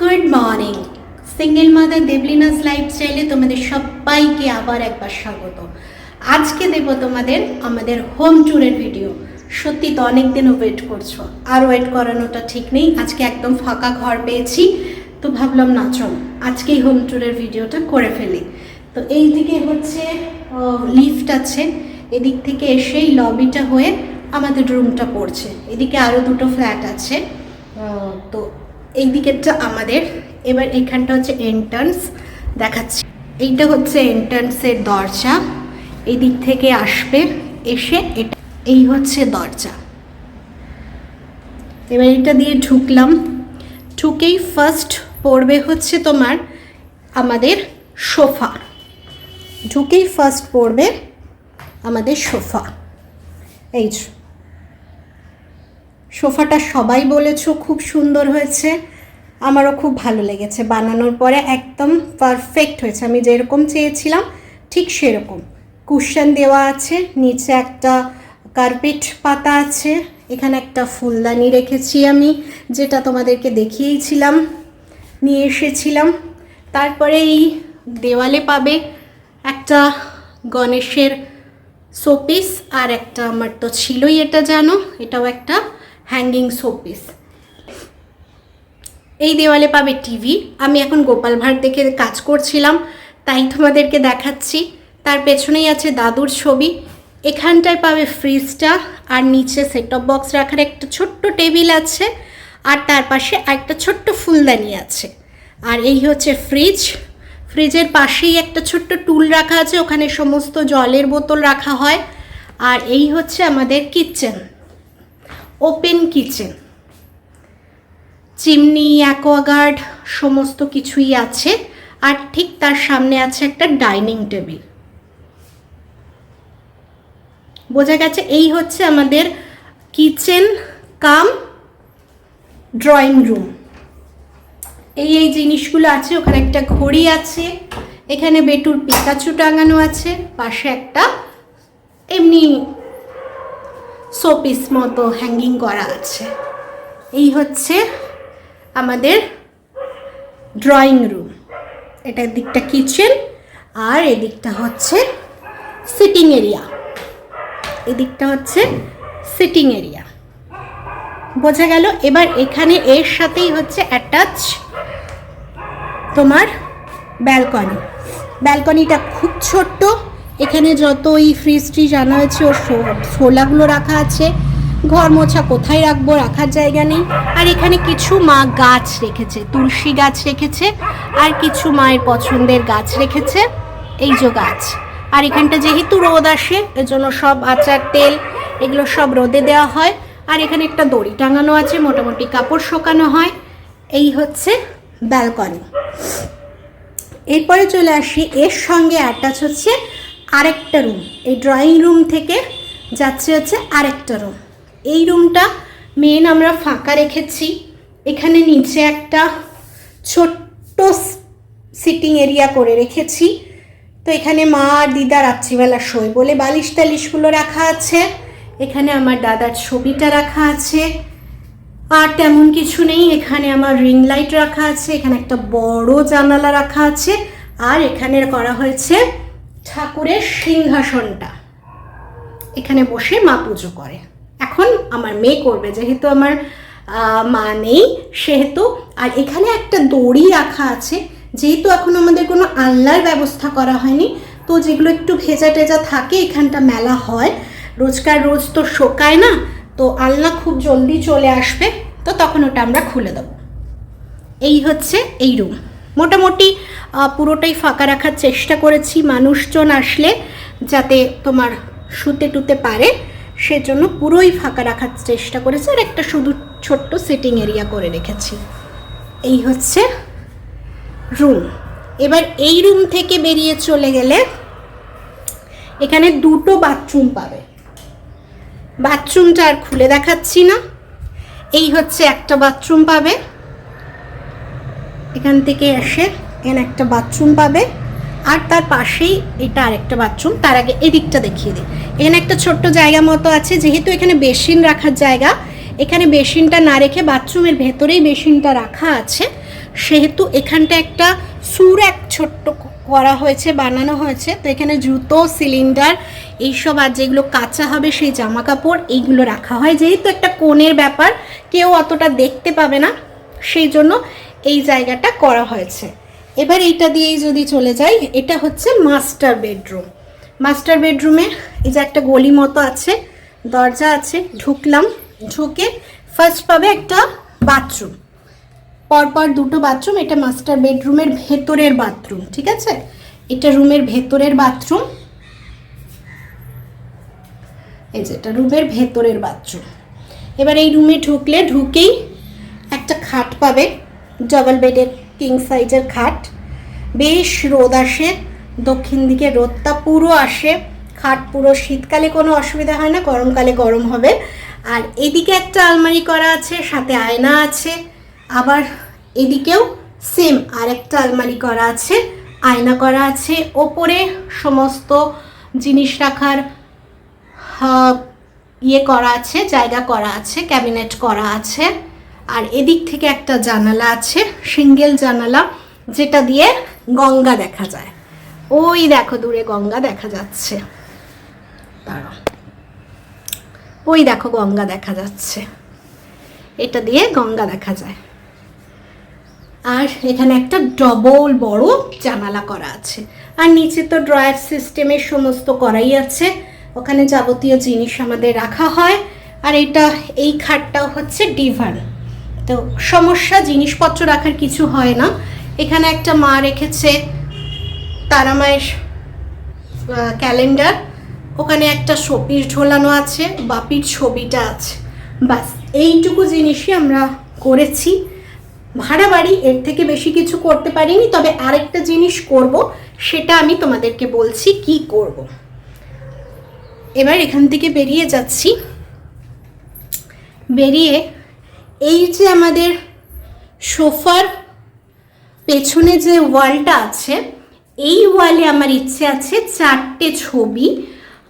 Good morning single mother Debolina's লাইফস্টাইলে তোমাদের সবাইকে আবার একবার স্বাগত। আজকে দেব তোমাদের আমাদের হোম ট্যুরের ভিডিও সত্যি তো অনেক দিনও ওয়েট করছ। আর ওয়েট করানোটা ঠিক নেই। আজকে একদম ফাঁকা ঘর পেয়েছি। তো ভাবলাম, না, চলো, আজকেই হোম ট্যুরের ভিডিওটা করে ফেলি। তো এই দিকে হচ্ছে লিফট আছে। এদিক থেকে এসেই লবিটা হয়ে আমাদের রুমটা পড়ছে। এদিকে আরও দুটো ফ্ল্যাট আছে। তো এই দিকেরটা আমাদের। এবার এখানটা হচ্ছে এন্ট্রান্স দেখাচ্ছি। এইটা হচ্ছে এন্ট্রান্সের দরজা। এই দিক থেকে আসবে, এসে এটা এই হচ্ছে দরজা। এবার এটা দিয়ে ঢুকলাম। ঢুকেই ফার্স্ট পড়বে হচ্ছে তোমার আমাদের সোফা। ঢুকেই ফার্স্ট পড়বে আমাদের সোফা। এই। সোফাটা সবাই বলেছ খুব সুন্দর হয়েছে। আমারও খুব ভালো লেগেছে বানানোর পরে, একদম পারফেক্ট হয়েছে। আমি যেরকম চেয়েছিলাম, ঠিক সেরকম। কুশন দেওয়া আছে, নিচে একটা কার্পেট পাতা আছে, এখানে একটা ফুলদানি রেখেছি আমি, যেটা তোমাদেরকে দেখিয়েছিলাম, নিয়ে এসেছিলাম। তারপরে এই দেওয়ালে পাবে একটা গণেশের শোপিস আর একটা আমার তো ছিলই এটা জানো, এটাও একটা হ্যাঙ্গিং শোপিস এই দেওয়ালে পাবে টিভি আমি এখন গোপাল ভাঁড় দেখে কাজ করছিলাম, তাই তোমাদেরকে দেখাচ্ছি। তার পেছনেই আছে দাদুর ছবি। এখানটায় পাবে ফ্রিজটা আর নিচে সেট টপ বক্স রাখার একটা ছোট্ট টেবিল আছে, আর তার পাশে একটা ছোট্ট ফুলদানি আছে। আর এই হচ্ছে ফ্রিজ ফ্রিজের পাশেই একটা ছোট্ট টুল রাখা আছে, ওখানে সমস্ত জলের বোতল রাখা হয়। আর এই হচ্ছে আমাদের kitchen open kitchen chimney Aquaguard সমস্ত কিছুই আছে। আর ঠিক তার সামনে আছে একটা ডাইনিং টেবিল বোঝা গেছে এই হচ্ছে আমাদের কিচেন কাম ড্রয়িং রুম এই এই জিনিসগুলো আছে, ওখানে একটা ঘড়ি আছে, এখানে বেটুর পিকাচু টাঙানো আছে, পাশে একটা এমনি শোপিস মতো হ্যাঙ্গিং করা আছে। এই হচ্ছে আমাদের ড্রয়িং রুম এটার দিকটা কিচেন আর এদিকটা হচ্ছে সিটিং এরিয়া এদিকটা হচ্ছে সিটিং এরিয়া বোঝা গেল? এবার এখানে এর সাথেই হচ্ছে অ্যাটাচ তোমার ব্যালকনি ব্যালকনিটা খুব ছোট্ট। এখানে যত ওই ফ্রিজ ট্রিজ আনা হয়েছে, ওর শোলাগুলো রাখা আছে। ঘর মোছা কোথায় রাখব রাখার জায়গা নেই। আর এখানে কিছু মা গাছ রেখেছে, তুলসী গাছ রেখেছে, আর কিছু মায়ের পছন্দের গাছ রেখেছে, এই যে গাছ। আর এখানটা যেহেতু রোদ আসে, এজন্য সব আচার, তেল, এগুলো সব রোদে দেওয়া হয়। আর এখানে একটা দড়ি টাঙানো আছে, মোটামুটি কাপড় শোকানো হয়। এই হচ্ছে ব্যালকনি। এরপরে চলে আসি, এর সঙ্গে অ্যাটাচ হচ্ছে আরেকটা রুম এই ড্রয়িং রুম থেকে যাচ্ছে হচ্ছে আরেকটা রুম এই রুমটা মেন আমরা ফাঁকা রেখেছি। এখানে নিচে একটা ছোট্ট সিটিং এরিয়া করে রেখেছি। তো এখানে মা আর দিদা রাত্রিবেলা শোয় বলে বালিশ টালিশগুলো রাখা আছে। এখানে আমার দাদার ছবিটা রাখা আছে। আর তেমন কিছু নেই। এখানে আমার রিং লাইট রাখা আছে। এখানে একটা বড় জানালা রাখা আছে। আর এখানে করা হয়েছে ঠাকুরের সিংহাসনটা। এখানে বসে মা পুজো করে। এখন আমার মেয়ে করবে, যেহেতু আমার মা নেই সেহেতু। আর এখানে একটা দড়ি রাখা আছে, যেহেতু এখন আমাদের কোনো আল্লার ব্যবস্থা করা হয়নি, তো যেগুলো একটু ভেজা টেজা থাকে, এখানটা মেলা হয়। রোজকার রোজ তো শোকায় না, তো আল্লাহ খুব জলদি চলে আসবে, তো তখন ওটা আমরা খুলে দেবো। এই হচ্ছে এই রুম মোটামুটি পুরোটাই ফাঁকা রাখার চেষ্টা করেছি। মানুষজন আসলে যাতে তোমার শুতে টুতে পারে, সেজন্য পুরোই ফাঁকা রাখার চেষ্টা করেছি আর একটা শুধু ছোট্ট সিটিং এরিয়া করে রেখেছি। এই হচ্ছে রুম এবার এই রুম থেকে বেরিয়ে চলে গেলে এখানে দুটো বাথরুম পাবে। বাথরুমটা আর খুলে দেখাচ্ছি না। এই হচ্ছে একটা বাথরুম পাবে। এখান থেকে এসে এখানে একটা বাথরুম পাবে। আর তার পাশেই এটা আরেকটা বাথরুম তার আগে এদিকটা দেখিয়ে দিই। এখানে একটা ছোট্ট জায়গা মতো আছে, যেহেতু এখানে বেসিন রাখার জায়গা, এখানে বেসিনটা না রেখে বাথরুমের ভেতরেই বেসিনটা রাখা আছে। সেহেতু এখানটা একটা সুর এক ছোট্ট করা হয়েছে, বানানো হয়েছে। তো এখানে জুতো, সিলিন্ডার এইসব আর যেগুলো কাঁচা হবে সেই জামা কাপড় এইগুলো রাখা হয়। যেহেতু একটা কোণের ব্যাপার, কেউ অতটা দেখতে পাবে না। সেই জন্য এই জায়গাটা করা হয়েছে। এবার এইটা দিয়েই যদি চলে যাই, এটা হচ্ছে মাস্টার বেডরুম। মাস্টার বেডরুমে এই যে একটা গলি মতো আছে, দরজা আছে, ঢুকলাম, ঢুকে ফার্স্ট পাবে একটা বাথরুম পরপর দুটো বাথরুম এটা মাস্টার বেডরুমের ভেতরের বাথরুম ঠিক আছে? এটা রুমের ভেতরের বাথরুম এই যে এটা রুমের ভেতরের বাথরুম এবার এই রুমে ঢুকলে ঢুকেই একটা খাট পাবে। ডবল বেডের কিং সাইজের খাট। বেশ রোদ আসে, দক্ষিণ দিকে রোদটা পুরো আসে। খাট পুরো শীতকালে কোনো অসুবিধা হয় না, গরমকালে গরম হবে। আর এদিকে একটা আলমারি করা আছে, সাথে আয়না আছে। আবার এদিকেও সেম আরেকটা আলমারি করা আছে, আয়না করা আছে। ওপরে সমস্ত জিনিস রাখার ইয়ে করা আছে, জায়গা করা আছে ক্যাবিনেট করা আছে। আর এদিক থেকে একটা জানালা আছে, সিঙ্গেল জানালা, যেটা দিয়ে গঙ্গা দেখা যায়। ওই দেখো, দূরে গঙ্গা দেখা যাচ্ছে। ওই দেখো, গঙ্গা দেখা যাচ্ছে। এটা দিয়ে গঙ্গা দেখা যায়। আর এখানে একটা ডবল বড় জানালা করা আছে। আর নিচে তো ড্রয়ার সিস্টেমের সমস্ত করাই আছে। ওখানে যাবতীয় জিনিস আমাদের রাখা হয়। আর এটা, এই খাটটাও হচ্ছে ডিভান তো সমস্যা, জিনিসপত্র রাখার কিছু হয় না। এখানে একটা মা রেখেছে তারামায়ের ক্যালেন্ডার। ওখানে একটা শোপিস ঝোলানো আছে, বাপির ছবিটা আছে। বাস এইটুকু জিনিসই আমরা করেছি। ভাড়া বাড়ি, এর থেকে বেশি কিছু করতে পারিনি, তবে আরেকটা জিনিস করব, সেটা আমি তোমাদেরকে বলছি, কি করব। এবার এখান থেকে বেরিয়ে যাচ্ছি। বেরিয়ে এই যে আমাদের সোফার পেছনে যে ওয়ালটা আছে, এই ওয়ালে আমার ইচ্ছে আছে চারটে ছবি।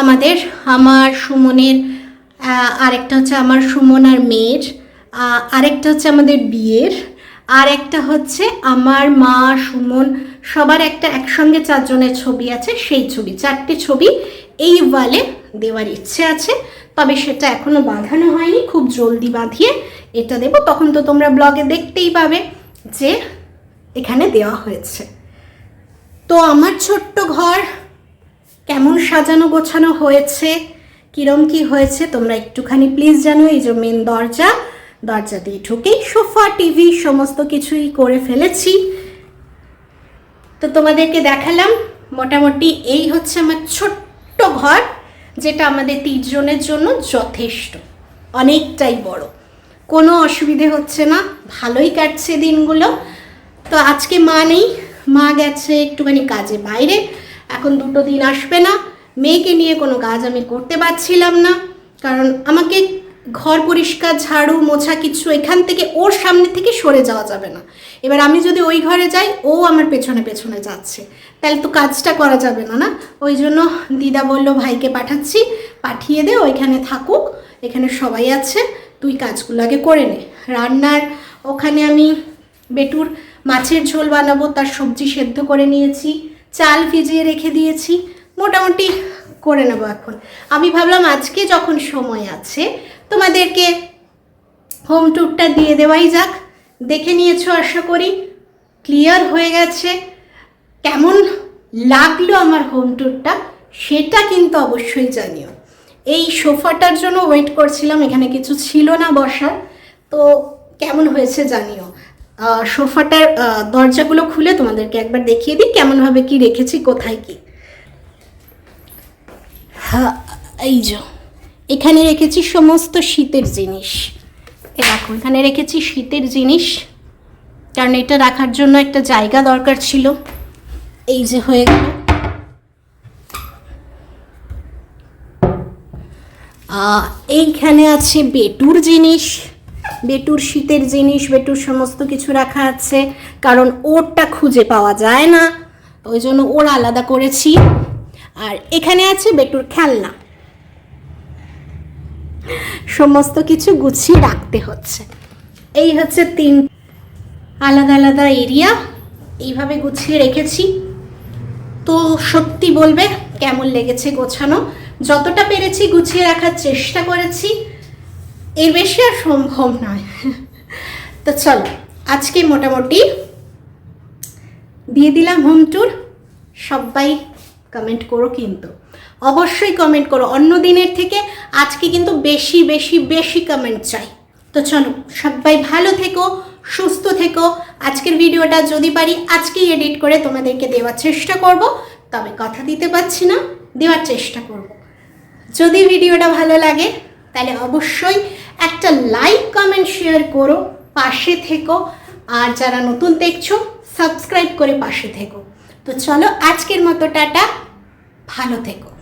আমাদের আমার সুমনের আরেকটা হচ্ছে আমার সুমন আর মেয়ের আরেকটা হচ্ছে আমাদের বিয়ের আর একটা হচ্ছে আমার মা, সুমন, সবার একটা একসঙ্গে চারজনের ছবি আছে, সেই ছবি, চারটে ছবি। এই ওয়ালে দেওয়ার ইচ্ছে আছে, তবে সেটা এখনও বাঁধানো হয়নি। খুব জলদি বাঁধিয়ে এটা দেবো। তখন তো তোমরা ব্লগে দেখতেই পাবে যে এখানে দেওয়া হয়েছে। তো আমার ছোট্ট ঘর কেমন সাজানো গোছানো হয়েছে, কিরম কি হয়েছে, তোমরা একটুখানি প্লিজ জানো এই যে মেন দরজা দরজা দিয়ে ঢুকেই সোফা টিভি সমস্ত কিছুই করে ফেলেছি। তো তোমাদেরকে দেখালাম, মোটামুটি এই হচ্ছে আমার ছোট্ট ঘর যেটা আমাদের তিনজনের জন্য যথেষ্ট। অনেকটাই বড়। কোনো অসুবিধে হচ্ছে না, ভালোই কাটছে দিনগুলো। তো আজকে মা নেই, মা গেছে একটুখানি কাজে বাইরে। এখন দুটো দিন আসবে না। মেয়েকে নিয়ে কোনো কাজ আমি করতে পারছিলাম না। কারণ আমাকে ঘর পরিষ্কার, ঝাড়ু, মোছা কিছু এখান থেকে ওর সামনে থেকে সরে যাওয়া যাবে না। এবার আমি যদি ওই ঘরে যাই, ও আমার পেছনে পেছনে যাচ্ছে। তাহলে তো কাজটা করা যাবে না না? ওই জন্য দিদা বলল, ভাইকে পাঠাচ্ছি, পাঠিয়ে দে, ওইখানে থাকুক, এখানে সবাই আছে, তুই কাজগুলো আগে করে নে। রান্নার ওখানে আমি বেটুর মাছের ঝোল বানাবো, তার সবজি সেদ্ধ করে নিয়েছি, চাল ভিজিয়ে রেখে দিয়েছি, মোটামুটি করে নেব এখন। আমি ভাবলাম, আজকে যখন সময় আছে, তোমাদেরকে হোম ট্যুরটা দিয়ে দেওয়াই যাক। দেখে নিয়েছো আশা করি? ক্লিয়ার হয়ে গেছে। কেমন লাগল আমার হোম ট্যুরটা সেটা কিন্তু অবশ্যই জানিও। এই সোফাটার জন্য ওয়েট করছিলাম, এখানে কিছু ছিল না বসার। তো কেমন হয়েছে জানিও। সোফাটার দরজাগুলো খুলে তোমাদেরকে একবার দেখিয়ে দিই কেমনভাবে কি রেখেছি, কোথায় কি। হ্যাঁ এই যে, এখানে রেখেছি সমস্ত শীতের জিনিস। এ এখানে রেখেছি শীতের জিনিস, কারণ এটা রাখার জন্য একটা জায়গা দরকার ছিল। এই যে হয়ে গেল। এইখানে আছে বেটুর জিনিস, বেটুর শীতের জিনিস, বেটুর সমস্ত কিছু রাখা আছে, কারণ ওরটা খুঁজে পাওয়া যায় না, ওই জন্য ওর আলাদা করেছি। আর এখানে আছে বেটুর খেলনা। সমস্ত কিছু গুছিয়ে রাখতে হচ্ছে। এই হচ্ছে তিন আলাদা আলাদা এরিয়া এইভাবে গুছিয়ে রেখেছি। তো সত্যি বলবে, কেমন লেগেছে গোছানো? যতটা পেরেছি গুছিয়ে রাখার চেষ্টা করেছি। এর বেশি আর সম্ভব নয়। তো চলো, আজকে মোটামুটি দিয়ে দিলাম হোম ট্যুর সবাই কমেন্ট করো কিন্তু। অবশ্যই কমেন্ট করো। অন্য দিনের থেকে আজকে কিন্তু বেশি বেশি বেশি কমেন্ট চাই। তো চলো, সবাই ভালো থেকো, সুস্থ থেকো। আজকের ভিডিওটা যদি পারি, আজকেই এডিট করে তোমাদেরকে দেওয়ার চেষ্টা করব। তবে কথা দিতে পারছি না, দেওয়ার চেষ্টা করব। যদি ভিডিওটা ভালো লাগে, তাহলে অবশ্যই একটা লাইক কমেন্ট শেয়ার করো, পাশে থেকো। আর যারা নতুন দেখছ সাবস্ক্রাইব করে পাশে থেকো। তো চলো, আজকের মতো টাটা, ভালো থেকো।